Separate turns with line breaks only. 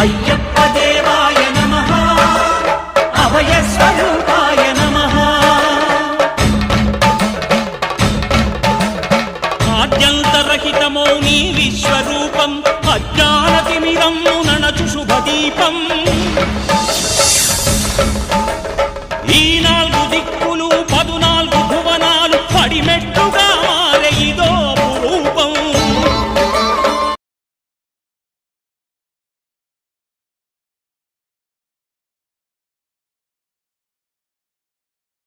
అయ్యప్ప దేవాయ నమ. అభయస్వరూపాయ నమ. ఆద్యంతరహితమో నీ విశ్వరూపం అజ్ఞానతిమిరం ననచు ఈ నాలుగు దిక్కు